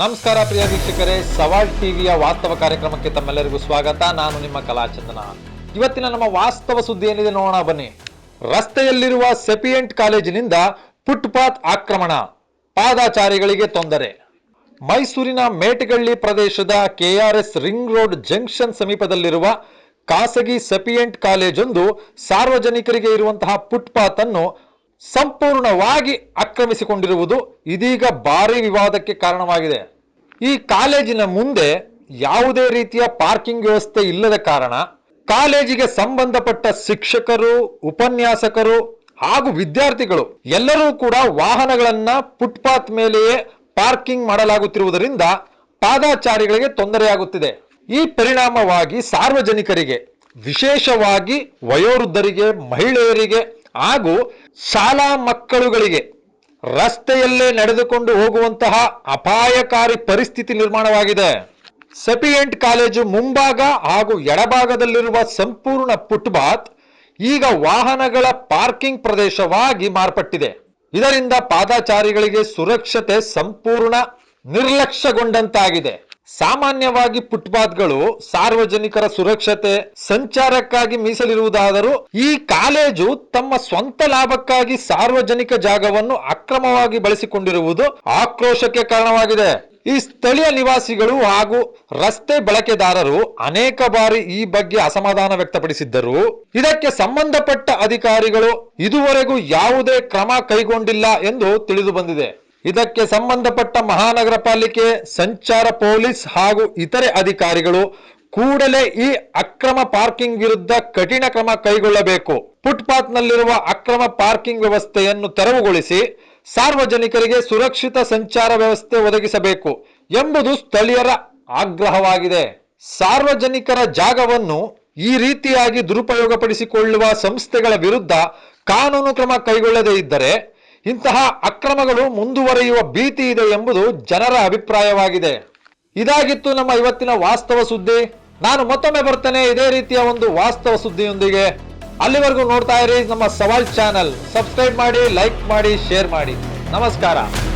ನಮಸ್ಕಾರ ಪ್ರಿಯ ವೀಕ್ಷಕರೇ ಸವಾಲ್ ಟಿವಿಯ ವಾಸ್ತವ ಕಾರ್ಯಕ್ರಮಕ್ಕೆ ತಮ್ಮೆಲ್ಲರಿಗೂ ಸ್ವಾಗತ. ನಾನು ನಿಮ್ಮ ಕಲಾಚಂದನ ಇವತ್ತಿನ ನಮ್ಮ ವಾಸ್ತವ ಸುದ್ದಿ ಏನಿದೆ ನೋಡೋಣ, ಬನ್ನಿ. ರಸ್ತೆಯಲ್ಲಿರುವ ಸೆಪಿಯೆಂಟ್ ಕಾಲೇಜಿನಿಂದ ಫುಟ್ಪಾತ್ ಆಕ್ರಮಣ. ಪಾದಾಚಾರಿಗಳಿಗೆ ತೊಂದರೆ. ಮೈಸೂರಿನ ಮೇಟಗಳ್ಳಿ ಪ್ರದೇಶದ ಕೆಆರ್ಎಸ್ ರಿಂಗ್ ರೋಡ್ ಜಂಕ್ಷನ್ ಸಮೀಪದಲ್ಲಿರುವ ಖಾಸಗಿ ಸೆಪಿಯೆಂಟ್ ಕಾಲೇಜೊಂದು ಸಾರ್ವಜನಿಕರಿಗೆ ಇರುವಂತಹ ಫುಟ್ಪಾತ್ ಅನ್ನು ಸಂಪೂರ್ಣವಾಗಿ ಆಕ್ರಮಿಸಿಕೊಂಡಿರುವುದು ಇದೀಗ ಭಾರಿ ವಿವಾದಕ್ಕೆ ಕಾರಣವಾಗಿದೆ. ಈ ಕಾಲೇಜಿನ ಮುಂದೆ ಯಾವುದೇ ರೀತಿಯ ಪಾರ್ಕಿಂಗ್ ವ್ಯವಸ್ಥೆ ಇಲ್ಲದ ಕಾರಣ ಕಾಲೇಜಿಗೆ ಸಂಬಂಧಪಟ್ಟ ಶಿಕ್ಷಕರು, ಉಪನ್ಯಾಸಕರು ಹಾಗೂ ವಿದ್ಯಾರ್ಥಿಗಳು ಎಲ್ಲರೂ ಕೂಡ ವಾಹನಗಳನ್ನ ಫುಟ್ಪಾತ್ ಮೇಲೆಯೇ ಪಾರ್ಕಿಂಗ್ ಮಾಡಲಾಗುತ್ತಿರುವುದರಿಂದ ಪಾದಾಚಾರಿಗಳಿಗೆ ತೊಂದರೆಯಾಗುತ್ತಿದೆ. ಈ ಪರಿಣಾಮವಾಗಿ ಸಾರ್ವಜನಿಕರಿಗೆ, ವಿಶೇಷವಾಗಿ ವಯೋವೃದ್ಧರಿಗೆ, ಮಹಿಳೆಯರಿಗೆ ಹಾಗೂ ಶಾಲಾ ಮಕ್ಕಳುಗಳಿಗೆ ರಸ್ತೆಯಲ್ಲೇ ನಡೆದುಕೊಂಡು ಹೋಗುವಂತಹ ಅಪಾಯಕಾರಿ ಪರಿಸ್ಥಿತಿ ನಿರ್ಮಾಣವಾಗಿದೆ. ಸೆಪಿಯೆಂಟ್ ಕಾಲೇಜು ಮುಂಭಾಗ ಹಾಗೂ ಎಡಭಾಗದಲ್ಲಿರುವ ಸಂಪೂರ್ಣ ಫುಟ್ಪಾತ್ ಈಗ ವಾಹನಗಳ ಪಾರ್ಕಿಂಗ್ ಪ್ರದೇಶವಾಗಿ ಮಾರ್ಪಟ್ಟಿದೆ. ಇದರಿಂದ ಪಾದಾಚಾರಿಗಳಿಗೆ ಸುರಕ್ಷತೆ ಸಂಪೂರ್ಣ ನಿರ್ಲಕ್ಷ್ಯಗೊಂಡಂತಾಗಿದೆ. ಸಾಮಾನ್ಯವಾಗಿ ಫುಟ್ಪಾತ್ಗಳು ಸಾರ್ವಜನಿಕರ ಸುರಕ್ಷತೆ, ಸಂಚಾರಕ್ಕಾಗಿ ಮೀಸಲಿರುವುದಾದರೂ ಈ ಕಾಲೇಜು ತಮ್ಮ ಸ್ವಂತ ಲಾಭಕ್ಕಾಗಿ ಸಾರ್ವಜನಿಕ ಜಾಗವನ್ನು ಅಕ್ರಮವಾಗಿ ಬಳಸಿಕೊಂಡಿರುವುದು ಆಕ್ರೋಶಕ್ಕೆ ಕಾರಣವಾಗಿದೆ. ಈ ಸ್ಥಳೀಯ ನಿವಾಸಿಗಳು ಹಾಗೂ ರಸ್ತೆ ಬಳಕೆದಾರರು ಅನೇಕ ಬಾರಿ ಈ ಬಗ್ಗೆ ಅಸಮಾಧಾನ ವ್ಯಕ್ತಪಡಿಸಿದ್ದರು. ಇದಕ್ಕೆ ಸಂಬಂಧಪಟ್ಟ ಅಧಿಕಾರಿಗಳು ಇದುವರೆಗೂ ಯಾವುದೇ ಕ್ರಮ ಕೈಗೊಂಡಿಲ್ಲ ಎಂದು ತಿಳಿದು ಬಂದಿದೆ. ಇದಕ್ಕೆ ಸಂಬಂಧಪಟ್ಟ ಮಹಾನಗರ ಪಾಲಿಕೆ, ಸಂಚಾರ ಪೊಲೀಸ್ ಹಾಗೂ ಇತರೆ ಅಧಿಕಾರಿಗಳು ಕೂಡಲೇ ಈ ಅಕ್ರಮ ಪಾರ್ಕಿಂಗ್ ವಿರುದ್ಧ ಕಠಿಣ ಕ್ರಮ ಕೈಗೊಳ್ಳಬೇಕು. ಫುಟ್ಪಾತ್ನಲ್ಲಿರುವ ಅಕ್ರಮ ಪಾರ್ಕಿಂಗ್ ವ್ಯವಸ್ಥೆಯನ್ನು ತೆರವುಗೊಳಿಸಿ ಸಾರ್ವಜನಿಕರಿಗೆ ಸುರಕ್ಷಿತ ಸಂಚಾರ ವ್ಯವಸ್ಥೆ ಒದಗಿಸಬೇಕು ಎಂಬುದು ಸ್ಥಳೀಯರ ಆಗ್ರಹವಾಗಿದೆ. ಸಾರ್ವಜನಿಕರ ಜಾಗವನ್ನು ಈ ರೀತಿಯಾಗಿ ದುರುಪಯೋಗಪಡಿಸಿಕೊಳ್ಳುವ ಸಂಸ್ಥೆಗಳ ವಿರುದ್ಧ ಕಾನೂನು ಕ್ರಮ ಕೈಗೊಳ್ಳದೇ ಇದ್ದರೆ ಇಂತಹ ಅಕ್ರಮಗಳು ಮುಂದುವರಿಯುವ ಭೀತಿ ಇದೆ ಎಂಬುದು ಜನರ ಅಭಿಪ್ರಾಯವಾಗಿದೆ. ಇದಾಗಿತ್ತು ನಮ್ಮ ಇವತ್ತಿನ ವಾಸ್ತವ ಸುದ್ದಿ. ನಾನು ಮತ್ತೊಮ್ಮೆ ಬರ್ತೇನೆ, ಇದೇ ರೀತಿಯ ಒಂದು ವಾಸ್ತವ ಸುದ್ದಿಯೊಂದಿಗೆ. ಅಲ್ಲಿವರೆಗೂ ನೋಡ್ತಾ ಇರಿ ನಮ್ಮ ಸವಾಲ್ ಚಾನಲ್. ಸಬ್ಸ್ಕ್ರೈಬ್ ಮಾಡಿ, ಲೈಕ್ ಮಾಡಿ, ಶೇರ್ ಮಾಡಿ. ನಮಸ್ಕಾರ.